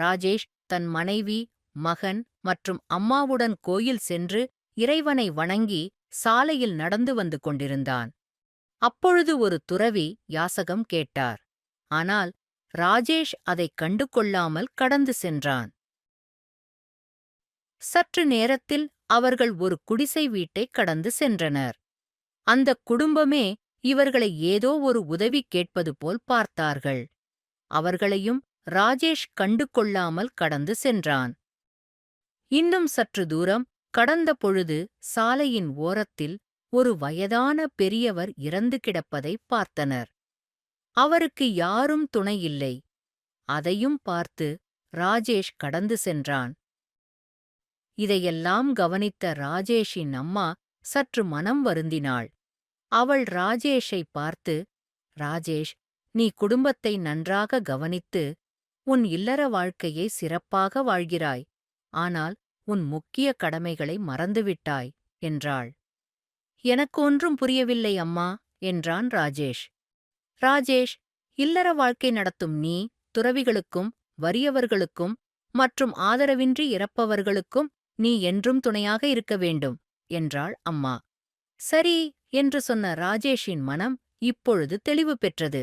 ராஜேஷ் தன் மனைவி மகன் மற்றும் அம்மாவுடன் கோயில் சென்று இறைவனை வணங்கி சாலையில் நடந்து வந்து கொண்டிருந்தான். அப்பொழுது ஒரு துறவி யாசகம் கேட்டார். ஆனால் ராஜேஷ் அதைக் கண்டு கொள்ளாமல் கடந்து சென்றான். சற்று நேரத்தில் அவர்கள் ஒரு குடிசை வீட்டைக் கடந்து சென்றனர். அந்தக் குடும்பமே இவர்களை ஏதோ ஒரு உதவி கேட்பது போல் பார்த்தார்கள். அவர்களையும் ராஜேஷ் கண்டு கொள்ளாமல் கடந்து சென்றான். இன்னும் சற்று தூரம் கடந்த பொழுது சாலையின் ஓரத்தில் ஒரு வயதான பெரியவர் இறந்து கிடப்பதைப் பார்த்தனர். அவருக்கு யாரும் துணையில்லை அதையும் பார்த்து ராஜேஷ் கடந்து சென்றான். இதையெல்லாம் கவனித்த ராஜேஷின் அம்மா சற்று மனம் வருந்தினாள். அவள் ராஜேஷை பார்த்து ராஜேஷ் நீ குடும்பத்தை நன்றாக கவனித்து உன் இல்லற வாழ்க்கையை சிறப்பாக வாழ்கிறாய். ஆனால் உன் முக்கிய கடமைகளை மறந்துவிட்டாய் என்றாள். எனக்கு ஒன்றும் புரியவில்லை அம்மா என்றான் ராஜேஷ். ராஜேஷ் இல்லற வாழ்க்கை நடத்தும் நீ துறவிகளுக்கும் வறியவர்களுக்கும் மற்றும் ஆதரவின்றி இறப்பவர்களுக்கும் நீ என்றும் துணையாக இருக்க வேண்டும் என்றாள் அம்மா. சரி என்று சொன்ன ராஜேஷின் மனம் இப்பொழுது தெளிவு பெற்றது.